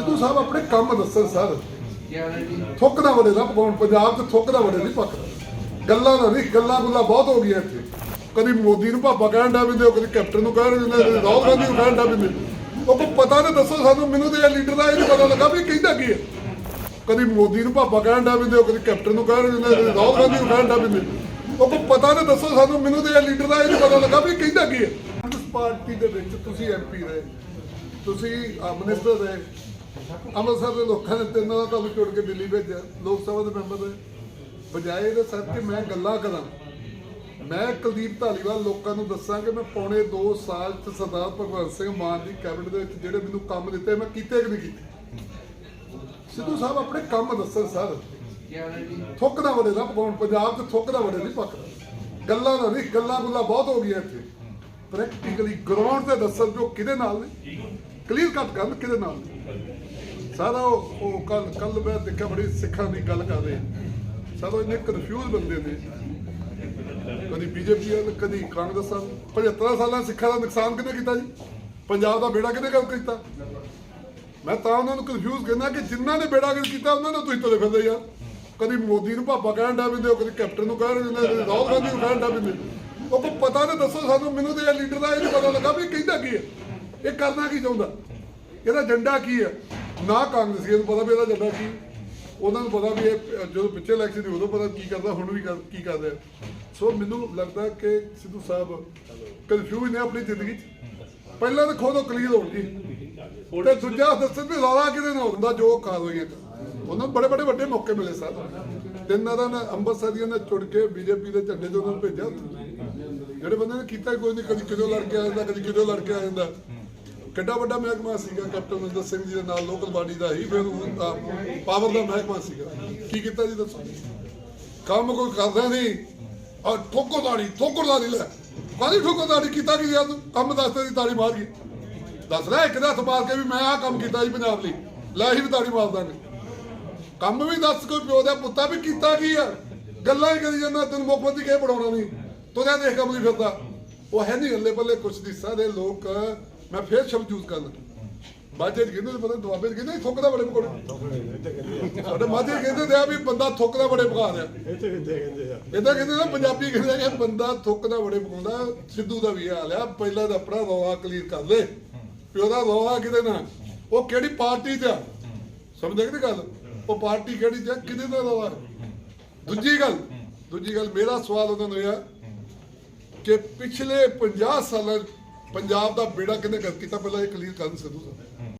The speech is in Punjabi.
ਸਿੱਧੂ ਸਾਹਿਬ ਆਪਣੇ ਕੰਮ ਦੱਸਣ ਸਰ। ਥੁੱਕ ਦਾ ਵੜੇ ਦਾ ਪਕਾਉਣ ਪੰਜਾਬ 'ਚ ਥੁੱਕ ਦਾ ਵੜੇ ਨਹੀਂ ਪੱਕਦਾ। ਗੱਲਾਂ ਦਾ ਨਹੀਂ, ਗੱਲਾਂ ਗੁੱਲਾਂ ਬਹੁਤ ਹੋ ਗਈਆਂ ਇੱਥੇ। ਕਦੀ ਮੋਦੀ ਨੂੰ ਭਾਪਾ ਕਹਿਣ ਦਾ ਬਿੰਦੇ ਕਦੀ ਕੈਪਟਨ ਨੂੰ ਕਹਿਣ ਦਿੰਦੇ ਕਦੀ ਰਾਹੁਲ ਗਾਂਧੀ ਨੂੰ ਕਹਿਣ ਦਾ ਬਿੰਦੇ ਉਹ ਕੋ ਪਤਾ ਨਹੀਂ ਦੱਸੋ ਸਾਨੂੰ, ਮੈਨੂੰ ਤੇ ਇਹ ਲੀਡਰ ਦਾ ਇਹ ਨਹੀਂ ਪਤਾ ਲੱਗਾ ਵੀ ਕਹਿੰਦਾ ਕੀ ਹੈ। ਕਦੀ ਮੋਦੀ ਨੂੰ ਭਾਪਾ ਕਹਿਣ ਦਾ ਬਿੰਦੇ ਕਦੀ ਕੈਪਟਨ ਨੂੰ ਕਹਿਣ ਦਿੰਦੇ ਕਦੀ ਰਾਹੁਲ ਗਾਂਧੀ ਨੂੰ ਕਹਿਣ ਦਾ ਬਿੰਦੇ ਉਹ ਕੋ ਪਤਾ ਨਹੀਂ ਦੱਸੋ ਸਾਨੂੰ, ਮੈਨੂੰ ਤੇ ਇਹ ਲੀਡਰ ਦਾ ਇਹ ਨਹੀਂ ਪਤਾ ਲੱਗਾ ਵੀ ਕਹਿੰਦਾ ਕੀ ਹੈ। ਕਾਂਗਰਸ ਪਾਰਟੀ ਦੇ ਵਿੱਚ ਤੁਸੀਂ ਐਮਪੀ ਰਹੇ ਤੁਸੀਂ ਮਿਨਿਸਟਰ ਰਹੇ ਅੰਮ੍ਰਿਤਸਰ ਦੇ ਲੋਕਾਂ ਨੇ ਤਿੰਨਾਂ ਦਾ ਤੁਹਾਨੂੰ ਚੁਣ ਕੇ ਦਿੱਲੀ ਭੇਜਿਆ। ਲੋਕ ਸਭਾ ਦੇ ਮੈਂਬਰ ਰਹੇ ਬਜਾਏ ਇਹਦੇ ਸਰ ਕਿ ਮੈਂ ਗੱਲਾਂ ਕਰਾਂ। ਮੈਂ ਕੁਲਦੀਪ ਧਾਲੀਵਾਲ ਲੋਕਾਂ ਨੂੰ ਦੱਸਾਂ ਕਿ ਮੈਂ ਪੌਣੇ 2 ਸਾਲ ਚ ਸਰਦਾਰ ਭਗਵੰਤ ਸਿੰਘ ਮਾਨ ਦੀ ਕੈਬਨਿਟ ਦੇ ਵਿੱਚ ਜਿਹੜੇ ਮੈਨੂੰ ਕੰਮ ਦਿੱਤੇ, ਮੈਂ ਕੀਤੇ ਕਿ ਨਹੀਂ ਕੀਤੇ? ਸਿੱਧੂ ਸਾਹਿਬ ਆਪਣੇ ਕੰਮ ਦੱਸਣ ਸਰ। ਥੁੱਕ ਦਾ ਵੜੇ ਨਾ ਪਕਾਉਣ ਪੰਜਾਬ 'ਚ ਥੁੱਕ ਦਾ ਵੜੇ ਨਹੀਂ ਪੱਕਦਾ ਗੱਲਾਂ ਦਾ ਨਹੀਂ, ਗੱਲਾਂ ਗੁੱਲਾਂ ਬਹੁਤ ਹੋ ਗਈਆਂ ਇੱਥੇ। ਪ੍ਰੈਕਟੀਕਲੀ ਗਰਾਊਂਡ ਤੇ ਦੱਸਣ ਜੋ ਕਿਹਦੇ ਨਾਲ ਨੇ? ਕਲੀਅਰ ਕੱਟ ਕਰਨ ਕਿਹਦੇ ਨਾਲ ਨੇ? ਸਾਰਾ ਉਹ ਕੱਲ ਕੱਲ ਮੈਂ ਦੇਖਿਆ ਬੜੀ ਸਿੱਖਾਂ ਦੀ ਗੱਲ ਕਰਦੇ ਸਾਰਾ ਇੰਨੇ ਕਨਫਿਊਜ਼ ਬੰਦੇ ਨੇ। ਕਦੀ ਬੀਜੇਪੀ ਵਾਲ ਕਦੀ ਕਾਂਗਰਸ ਵਾਲ 75 ਸਾਲਾਂ ਸਿੱਖਾਂ ਦਾ ਨੁਕਸਾਨ ਕਿਹਨੇ ਕੀਤਾ ਜੀ? ਪੰਜਾਬ ਦਾ ਬੇੜਾ ਕਿਹਨੇ ਕਰ ਕੀਤਾ? ਮੈਂ ਤਾਂ ਉਹਨਾਂ ਨੂੰ ਕਨਫਿਊਜ਼ ਕਹਿੰਦਾ ਕਿ ਜਿਨ੍ਹਾਂ ਨੇ ਬੇੜਾ ਕਰ ਕੀਤਾ, ਉਹਨਾਂ ਨੂੰ ਤੁਸੀਂ ਤੁਰੇ ਫਿਰਦੇ ਯਾਰ। ਕਦੀ ਮੋਦੀ ਨੂੰ ਭਾਪਾ ਕਹਿਣ ਦਾ ਬਿੰਦੇ ਕਦੀ ਕੈਪਟਨ ਨੂੰ ਕਹਿਣ ਦਿੰਦੇ ਕਦੀ ਰਾਹੁਲ ਗਾਂਧੀ ਨੂੰ ਕਹਿਣ ਦਾ ਬਿੰਦੇ ਉਹ ਕੋ ਪਤਾ ਨਹੀਂ ਦੱਸੋ ਸਾਨੂੰ, ਮੈਨੂੰ ਤੇ ਲੀਡਰ ਦਾ ਇਹ ਨਹੀਂ ਪਤਾ ਲੱਗਾ ਵੀ ਕਹਿੰਦਾ ਕੀ ਹੈ। ਇਹ ਕਰਨਾ ਕੀ ਚਾਹੁੰਦਾ? ਇਹਦਾ ਏਜੰਡਾ ਕੀ ਹੈ? ਨਾ ਕਾਂਗਰਸੀਆਂ ਨੂੰ ਪਤਾ ਵੀ ਇਹਦਾ ਏਜੰਡਾ ਕੀ। ਉਹਨਾਂ ਨੂੰ ਪਤਾ ਵੀ ਇਹ ਜਦੋਂ ਪਿੱਛੇ ਇਲੈਕਸ਼ਨ ਦੀ ਉਦੋਂ ਪਤਾ ਕੀ ਕਰਦਾ, ਹੁਣ ਵੀ ਕੀ ਕਰ ਸੋ ਮੈਨੂੰ ਲੱਗਦਾ ਕਿ ਸਿੱਧੂ ਸਾਹਿਬ ਕਨਫਿਊਜ਼ ਨੇ ਆਪਣੀ ਜ਼ਿੰਦਗੀ 'ਚ। ਪਹਿਲਾਂ ਤਾਂ ਖੁਦ ਕਲੀਅਰ ਹੋਣ ਜੀ। ਤੇ ਦੂਜਾ ਦੱਸਣ ਵੀ ਰੌਲਾ ਕਿਹਦੇ ਨਾਲ ਹੁੰਦਾ, ਜੋ ਖਾ ਕਰ ਉਹਨਾਂ ਨੂੰ ਬੜੇ ਬੜੇ ਵੱਡੇ ਮੌਕੇ ਮਿਲੇ ਸਰ। ਤਿੰਨ ਦਿਨ ਅੰਮ੍ਰਿਤਸਰੀਆਂ ਨੇ ਚੁੜ ਕੇ ਬੀਜੇਪੀ ਦੇ ਝੰਡੇ 'ਚ ਉਹਨਾਂ ਨੂੰ ਭੇਜਿਆ ਜਿਹੜੇ ਬੰਦੇ ਨੇ ਕੀਤਾ ਹੀ ਕੋਈ ਨਹੀਂ, ਕਦੀ ਕਿਦੋਂ ਲੜ ਕੇ ਆ ਜਾਂਦਾ, ਕਦੀ ਕਿਦੋਂ ਲੜ ਕੇ ਆ ਜਾਂਦਾ। ਕਿੱਡਾ ਵੱਡਾ ਮਹਿਕਮਾ ਸੀਗਾ, ਕੈਪਟਨ ਅਮਰਿੰਦਰ ਸਿੰਘ ਜੀ ਦੇ ਨਾਲ ਲੋਕਲ ਬਾਡੀ ਦਾ ਹੀ, ਫਿਰ ਪਾਵਰ ਦਾ ਮਹਿਕਮਾ ਸੀਗਾ। ਕੀ ਕੀਤਾ ਜੀ ਦੱਸੋ? ਕੰਮ ਕੋਈ ਕਰਦਾ ਨਹੀਂ। ਆ ਠੋਕਰਦਾਰੀ ਠੋਕਰਦਾਰੀ ਲੈ। ਕਾਹਦੀ ਠੋਕਰਦਾਰੀ ਕੀਤਾ ਕੀ ਯਾਰ ਕੰਮ ਦੱਸਦੇ ਦੀ ਤਾੜੀ ਮਾਰ ਗਈ। ਦੱਸ ਰਿਹਾ ਇੱਕ ਦਾ ਹੱਥ ਮਾਰ ਕੇ ਵੀ ਮੈਂ ਆਹ ਕੰਮ ਕੀਤਾ ਜੀ ਪੰਜਾਬ ਲਈ। ਲੈ ਹੀ ਵੀ ਤਾੜੀ ਮਾਰ ਦਾਂਗੇ। ਕੰਮ ਵੀ ਦੱਸ ਕੋਈ ਪਿਓ ਦਾ ਪੁੱਤਾ ਵੀ ਕੀਤਾ ਕੀ ਆ? ਗੱਲਾਂ ਹੀ ਕਰੀ ਜਾਂਦਾ, ਤੈਨੂੰ ਮੁੱਖ ਮੰਤਰੀ ਕਿਹ ਪੜਾਉਣਾ ਨਹੀਂ। ਤੁਰਿਆ ਦੇਖ ਕੰਮ ਨਹੀਂ ਫਿਰਦਾ। ਉਹ ਹੈ ਨਹੀਂ ਹੱਲੇ ਪੱਲੇ ਕੁਛ ਨਹੀਂ ਸਾਰੇ ਲੋਕ। ਮੈਂ ਫੇਰ ਸ਼ਬਦ ਯੂਜ਼ ਕਰਨਾ। ਮਾਝੇ 'ਚ ਕਹਿੰਦੇ ਪਤਾ ਦੁਆਬੇ 'ਚ ਕਹਿੰਦੇ ਥੁੱਕਦਾ ਬੜੇ ਪਕੌੜੇ। ਸਾਡੇ ਮਾਝੇ ਕਹਿੰਦੇ ਤੇ ਆ ਵੀ ਬੰਦਾ ਥੁੱਕਦਾ ਬੜੇ ਪਕਾ ਰਿਹਾ। ਇੱਥੇ ਕਿੱਥੇ ਕਹਿੰਦੇ ਆ। ਇਦਾਂ ਕਹਿੰਦੇ ਨਾ ਪੰਜਾਬੀ ਕਹਿੰਦੇ ਆ ਕਿ ਬੰਦਾ ਥੁੱਕਦਾ ਬੜੇ ਪਕਾਉਂਦਾ ਸਿੱਧੂ ਦਾ ਵੀ ਹਾਲ ਆ ਪਹਿਲਾਂ ਤਾਂ ਆਪਣਾ ਰੌਲਾ ਕਲੀਅਰ ਕਰ ਲੈ ਵੀ ਉਹਦਾ ਰੌਲਾ ਕਿਹਦੇ ਨਾਲ ਉਹ ਕਿਹੜੀ ਪਾਰਟੀ 'ਚ ਆ? ਸਮਝਦੇ ਕਿ ਗੱਲ? ਉਹ ਪਾਰਟੀ ਕਿਹੜੀ ਆ? ਕਿਹਦੇ ਦਾ ਰੌਲਾ? ਦੂਜੀ ਗੱਲ ਦੂਜੀ ਗੱਲ ਮੇਰਾ ਸਵਾਲ ਉਹਨਾਂ ਨੂੰ ਇਹ ਆ ਕਿ ਪਿਛਲੇ 50 ਸਾਲਾਂ ਪੰਜਾਬ ਦਾ ਬੇੜਾ ਕਿਹਨੇ ਕਰ ਕੀਤਾ? ਪਹਿਲਾਂ ਇਹ ਕਲੀਅਰ ਕਰਨ ਸਿੱਧੂ ਸਾਹਿਬ।